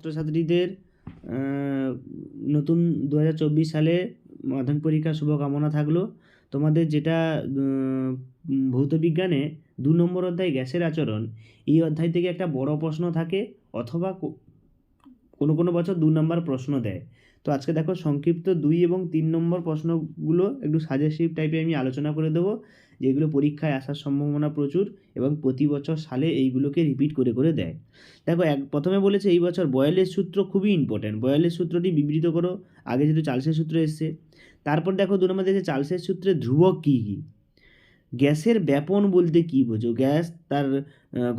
ছাত্রছাত্রীদের নতুন দু হাজার চব্বিশ সালে মাধ্যমিক পরীক্ষার শুভকামনা থাকল। তোমাদের যেটা ভৌতবিজ্ঞানে দু নম্বর অধ্যায় গ্যাসের আচরণ, এই অধ্যায় থেকে একটা বড় প্রশ্ন থাকে, অথবা কোনো কোনো বছর দু নম্বর প্রশ্ন দেয়। তো আজকে দেখো সংক্ষিপ্ত দুই এবং তিন নম্বর প্রশ্নগুলো একটু সাজেসিভ টাইপে আমি আলোচনা করে দেবো, যেগুলো পরীক্ষায় আসার সম্ভাবনা প্রচুর এবং প্রতি বছর সালে এইগুলোকে রিপিট করে করে দেয়। দেখো এক, প্রথমে বলেছে এই বছর বয়েলের সূত্র খুবই ইম্পর্ট্যান্ট বয়েলের সূত্রটি বিবৃত করো, আগে যেহেতু চার্লসের সূত্র এসছে। তারপর দেখো দু নম্বর দেখছে চার্লসের সূত্রে ধ্রুবক কী কী? গ্যাসের ব্যাপন বলতে কী বোঝো? গ্যাস তার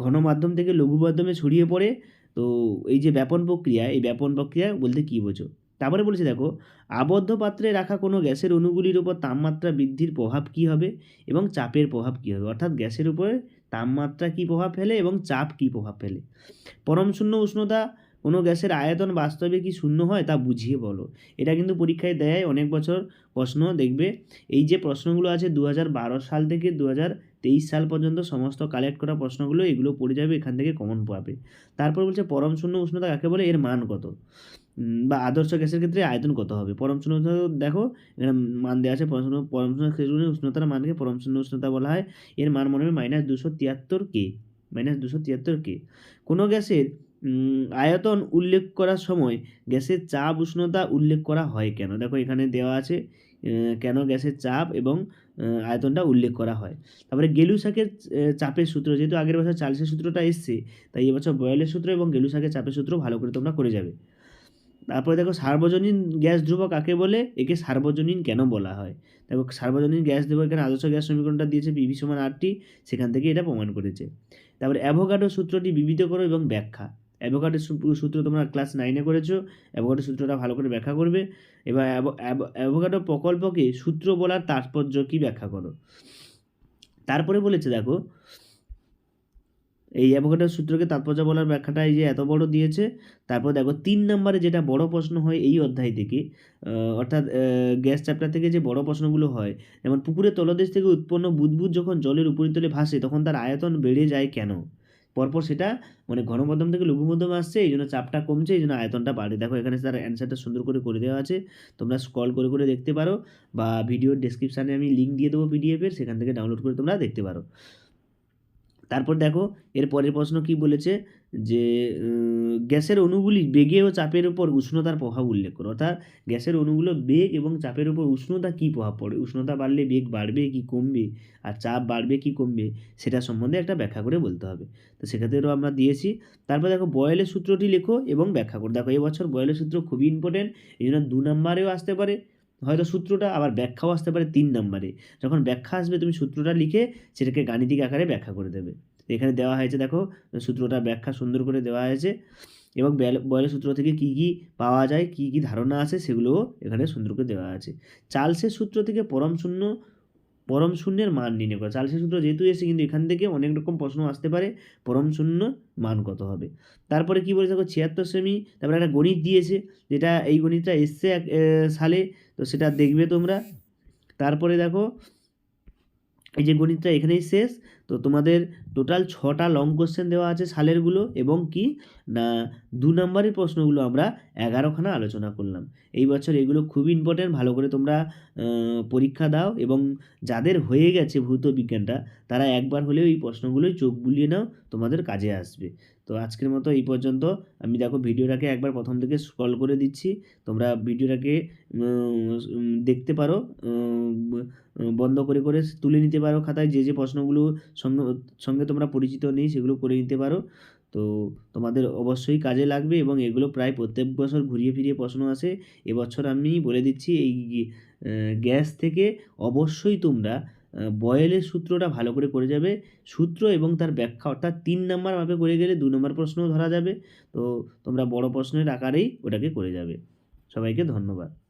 ঘন মাধ্যম থেকে লঘু মাধ্যমে ছড়িয়ে পড়ে তো এই যে ব্যাপন প্রক্রিয়া, এই ব্যাপন প্রক্রিয়া বলতে কী বোঝো? তারপরে বলেছে, দেখো, আবদ্ধ পাত্রে রাখা কোনো গ্যাসের অণুগুলির উপর তাপমাত্রা বৃদ্ধির প্রভাব কী হবে এবং চাপের প্রভাব কী হবে? অর্থাৎ গ্যাসের উপরে তাপমাত্রা কী প্রভাব ফেলে এবং চাপ কী প্রভাব ফেলে? পরম শূন্য উষ্ণতা কোনো গ্যাসের আয়তন বাস্তবে কি শূন্য হয় তা বুঝিয়ে বলো। এটা কিন্তু পরীক্ষায় দেয় অনেক বছর প্রশ্ন দেখবে। এই যে প্রশ্নগুলো আছে দু হাজার বারো সাল থেকে দু তেইশ সাল পর্যন্ত সমস্ত কালেক্ট করা প্রশ্নগুলো, এগুলো পড়ে যাবে, এখান থেকে কমন পাবে। তারপর বলছে পরম শূন্য উষ্ণতা কাকে বলে? এর মান কত? বা আদর্শ গ্যাসের ক্ষেত্রে আয়তন কত হবে? পরম শূন্য উষ্ণতা দেখো, এখানে মান দেওয়া আছে পরম শূন্য পরম শূন্য উষ্ণতার মানকে পরম শূন্য উষ্ণতা বলা হয়। এর মান মনে হবে মাইনাস দুশো তিয়াত্তর কে মাইনাস দুশো তিয়াত্তর কে কোনো গ্যাসের আয়তন উল্লেখ করার সময় গ্যাসের চাপ উষ্ণতা উল্লেখ করা হয় কেন? দেখো এখানে দেওয়া আছে কেন গ্যাসের চাপ এবং আয়তনটা উল্লেখ করা হয়। তারপরে গেলুসাকের চাপের সূত্র, যেহেতু আগের বছর চার্লসের সূত্রটা এসছে, তাই এবছর বয়েলের সূত্র এবং গেলুসাকের চাপের সূত্র ভালো করে তোমরা করে যাবে। তারপরে দেখো সার্বজনীন গ্যাস ধ্রুব কাকে বলে? একে সার্বজনীন কেন বলা হয়? দেখো সার্বজনীন গ্যাস ধ্রুবক এখানে আদর্শ গ্যাস সমীকরণটা দিয়েছে পিভি সমান আটটি, সেখান থেকে এটা প্রমাণ করেছে। তারপরে অ্যাভোগাডো সূত্রটি বিবিধ করো এবং ব্যাখ্যা। অ্যাভোগাডের সূত্র তোমরা ক্লাস নাইনে করেছ অ্যাভোগাডো সূত্রটা ভালো করে ব্যাখ্যা করবে। এবার অ্যাভোগাডো প্রকল্পকে সূত্র বলার তাৎপর্য কী ব্যাখ্যা করো? তারপরে বলেছে দেখো, এই অ্যাভোগাডোর সূত্রকে তাৎপর্য বলার ব্যাখ্যাটা এই যে এত বড় দিয়েছে, তারপর দেখো তিন নম্বরে যেটা বড় প্রশ্ন হয় এই অধ্যায় থেকে অর্থাৎ গ্যাস চ্যাপ্টার থেকে যে বড় প্রশ্নগুলো হয়, যেমন পুকুরের তলদেশ থেকে উৎপন্ন বুদবুদ যখন জলের উপরিতলে ভাসে, তখন তার আয়তন বেড়ে যায় কেন? পরপর সেটা মানে ঘন মাধ্যম থেকে লঘু মাধ্যমে আসছে, এই জন্য চাপটা কমছে, এই জন্য আয়তনটা বাড়ে। দেখো, এখানে তার অ্যান্সারটা সুন্দর করে করে দেওয়া আছে। তোমরা স্ক্রল করে করে দেখতে পারো বা ভিডিওর ডিসক্রিপশানে আমি লিঙ্ক দিয়ে দেবো পিডিএফের সেখান থেকে ডাউনলোড করে তোমরা দেখতে পারো। তারপর দেখো, এর পরের প্রশ্ন কি বলেছে? যে গ্যাসের অণুগুলি বেগে ও চাপের উপর উষ্ণতার প্রভাব উল্লেখ করো। অর্থাৎ গ্যাসের অণুগুলো বেগ এবং চাপের উপর উষ্ণতা কী প্রভাব পড়ে? উষ্ণতা বাড়লে বেগ বাড়বে কি কমবে? আর চাপ বাড়বে কি কমবে? সেটা সম্বন্ধে একটা ব্যাখ্যা করে বলতে হবে। তো সেক্ষেত্রেও আমরা দিয়েছি। তারপর দেখো, বয়েলের সূত্রটি লেখো এবং ব্যাখ্যা করো। দেখো, এবছর বয়েলের সূত্র খুবই ইম্পর্টেন্ট এই জন্য দু নম্বরেও আসতে পারে। হয়তো সূত্রটা আবার ব্যাখ্যাও আসতে পারে তিন নম্বরে। যখন ব্যাখ্যা আসবে, তুমি সূত্রটা লিখে সেটাকে গাণিতিক আকারে ব্যাখ্যা করে দেবে। এখানে দেওয়া হয়েছে, দেখো, সূত্রটা ব্যাখ্যা সুন্দর করে দেওয়া হয়েছে। এবং বয়েলের সূত্র থেকে কী কী পাওয়া যায়, কী কী ধারণা আছে, সেগুলোও এখানে সুন্দর করে দেওয়া আছে। চার্লসের সূত্র থেকে পরম শূন্য, পরম শূন্যের মান নির্ণয় করা। চার্লসের সূত্র যেহেতু এসে কিন্তু এখান থেকে অনেক রকম প্রশ্ন আসতে পারে, পরম শূন্য মান কত হবে? তারপরে কী বলেছে, দেখো, ছিয়াত্তর সেমি, তারপরে একটা গণিত দিয়েছে, যেটা এই গণিতটা এসছে এক সালে, তো সেটা দেখবে তোমরা। তারপরে দেখো এই যে গণিতটা এখানেই শেষ। তো তোমাদের টোটাল ছটা লং কোশ্চেন দেওয়া আছে সালেরগুলো এবং কি, না, দু নম্বরের প্রশ্নগুলো আমরা এগারোখানা আলোচনা করলাম। এই বছর এগুলো খুব ইম্পর্ট্যান্ট ভালো করে তোমরা পরীক্ষা দাও এবং যাদের হয়ে গেছে ভৌত বিজ্ঞানটা, তারা একবার হলেও এই প্রশ্নগুলোই চোখ বুলিয়ে নাও, তোমাদের কাজে আসবে। তো আজকের মতো এই পর্যন্ত। আমি দেখো ভিডিওটাকে একবার প্রথম থেকে স্ক্রল করে দিচ্ছি। তোমরা ভিডিওটাকে দেখতে পারো বন্ধ করে করে তুলে নিতে পারো খাতায়। যে যে প্রশ্নগুলো সঙ্গে সঙ্গে তোমরা পরিচিত নেই সেগুলো করে নিতে পারো। তো তোমাদের অবশ্যই কাজে লাগবে এবং এগুলো প্রায় প্রত্যেক বছর ঘুরিয়ে ফিরিয়ে প্রশ্ন আসে। এবছর আমি বলে দিচ্ছি এই গ্যাস থেকে অবশ্যই তোমরা বয়েলের সূত্রটা ভালো করে করে যাবে। সূত্র এবং তার ব্যাখ্যা অর্থাৎ তিন নাম্বার ভাবে করে গেলে দু নম্বর প্রশ্নও ধরা যাবে। তো তোমরা বড় প্রশ্নের আকারেই ওটাকে করে যাবে। সবাইকে ধন্যবাদ।